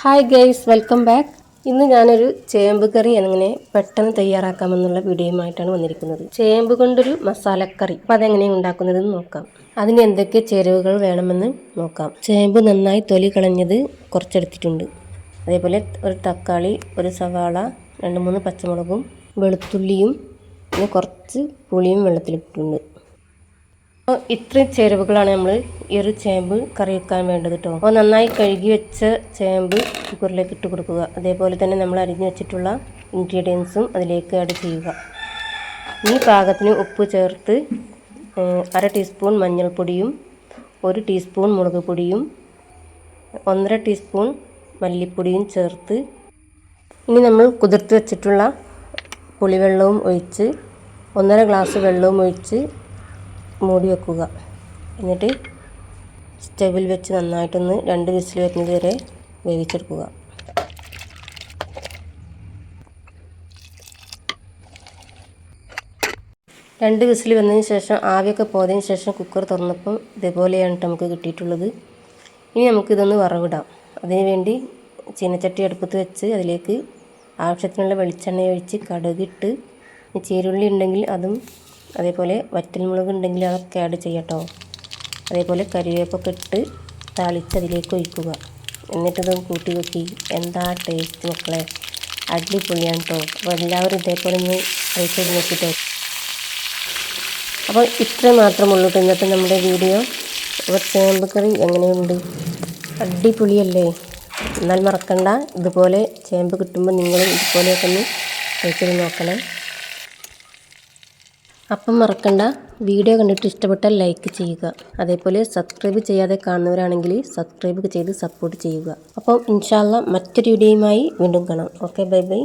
Hi guys welcome back ഇന്ന് ഞാനൊരു ചേമ്പ് കറി എങ്ങനെ പെട്ടെന്ന് തയ്യാറാക്കാമെന്നുള്ള വീഡിയോയുമായിട്ടാണ് വന്നിരിക്കുന്നത്. ചേമ്പ് കൊണ്ടൊരു മസാലക്കറി. അപ്പം അതെങ്ങനെയാണ് ഉണ്ടാക്കുന്നതെന്ന് നോക്കാം. അതിന് എന്തൊക്കെ ചേരുവകൾ വേണമെന്ന് നോക്കാം. ചേമ്പ് നന്നായി തൊലി കളഞ്ഞത് കുറച്ചെടുത്തിട്ടുണ്ട്. അതേപോലെ ഒരു തക്കാളി ഒരു സവാള രണ്ട് മൂന്ന് പച്ചമുളകും വെളുത്തുള്ളിയും പിന്നെ കുറച്ച് പുളിയും വെള്ളത്തിലിട്ടിട്ടുണ്ട്. അപ്പോൾ ഇത്രയും ചേരുവകളാണ് നമ്മൾ ഈ ഒരു ചേമ്പ് കറി വെക്കാൻ വേണ്ടത് കേട്ടോ അപ്പോൾ നന്നായി കഴുകി വെച്ച ചേമ്പ് കുക്കറിലേക്ക് ഇട്ട് കൊടുക്കുക. അതേപോലെ തന്നെ നമ്മൾ അരിഞ്ഞു വെച്ചിട്ടുള്ള ഇൻഗ്രീഡിയൻസും അതിലേക്ക് ആഡ് ചെയ്യുക. ഈ പാകത്തിന് ഉപ്പ് ചേർത്ത് അര ടീസ്പൂൺ മഞ്ഞൾപ്പൊടിയും ഒരു ടീസ്പൂൺ മുളക് പൊടിയും ഒന്നര ടീസ്പൂൺ മല്ലിപ്പൊടിയും ചേർത്ത് ഇനി നമ്മൾ കുതിർത്ത് വെച്ചിട്ടുള്ള പുളിവെള്ളവും ഒഴിച്ച് ഒന്നര ഗ്ലാസ് വെള്ളവും ഒഴിച്ച് മൂടി വെക്കുക. എന്നിട്ട് സ്റ്റവിൽ വെച്ച് നന്നായിട്ടൊന്ന് രണ്ട് വിസിൽ വരുന്നത് വരെ വേവിച്ചെടുക്കുക. രണ്ട് വിസിൽ വന്നതിന് ശേഷം ആവിയൊക്കെ പോയതിന് ശേഷം കുക്കർ തുറന്നപ്പം ഇതേപോലെയാണ് നമുക്ക് കിട്ടിയിട്ടുള്ളത്. ഇനി നമുക്കിതൊന്ന് വറവിടാം. അതിന് വേണ്ടി ചീനച്ചട്ടി അടുപ്പത്ത് വെച്ച് അതിലേക്ക് ആവശ്യത്തിനുള്ള വെളിച്ചെണ്ണ ഒഴിച്ച് കടുകിട്ട് ചീരുള്ളി ഉണ്ടെങ്കിൽ അതും അതേപോലെ വറ്റൽമുളക് ഉണ്ടെങ്കിൽ അതൊക്കെ ആഡ് ചെയ്യട്ടോ. അതേപോലെ കരിവേപ്പൊക്കെ ഇട്ട് താളിച്ച് അതിലേക്ക് ഒഴിക്കുക എന്നിട്ടിത് കൂട്ടി നോക്കി എന്താ ടേസ്റ്റ് മക്കളെ. അടിപൊളിയാണ് കേട്ടോ അപ്പോൾ എല്ലാവരും ഇതേപോലെ ഒന്ന് ട്രൈ ചെയ്ത് നോക്കിട്ടോ. അപ്പോൾ ഇത്ര മാത്രമുള്ളൂ ഇന്നത്തെ നമ്മുടെ വീഡിയോ അപ്പോൾ ചേമ്പ് കറി എങ്ങനെയുണ്ട്? അടിപൊളിയല്ലേ? എന്നാൽ മറക്കണ്ട. ഇതുപോലെ ചേമ്പ് കിട്ടുമ്പോൾ നിങ്ങളും ഇതുപോലെയൊക്കെ ഒന്ന് ട്രൈ ചെയ്ത് നോക്കണേ. അപ്പം മറക്കണ്ട. വീഡിയോ കണ്ടിട്ട് ഇഷ്ടപ്പെട്ടാൽ ലൈക്ക് ചെയ്യുക. അതേപോലെ സബ്സ്ക്രൈബ് ചെയ്യാതെ കാണുന്നവരാണെങ്കിൽ സബ്സ്ക്രൈബ് ചെയ്ത് സപ്പോർട്ട് ചെയ്യുക. അപ്പം ഇൻഷാല്ല മറ്റൊരു വീഡിയോയുമായി വീണ്ടും കാണാം. Okay bye bye.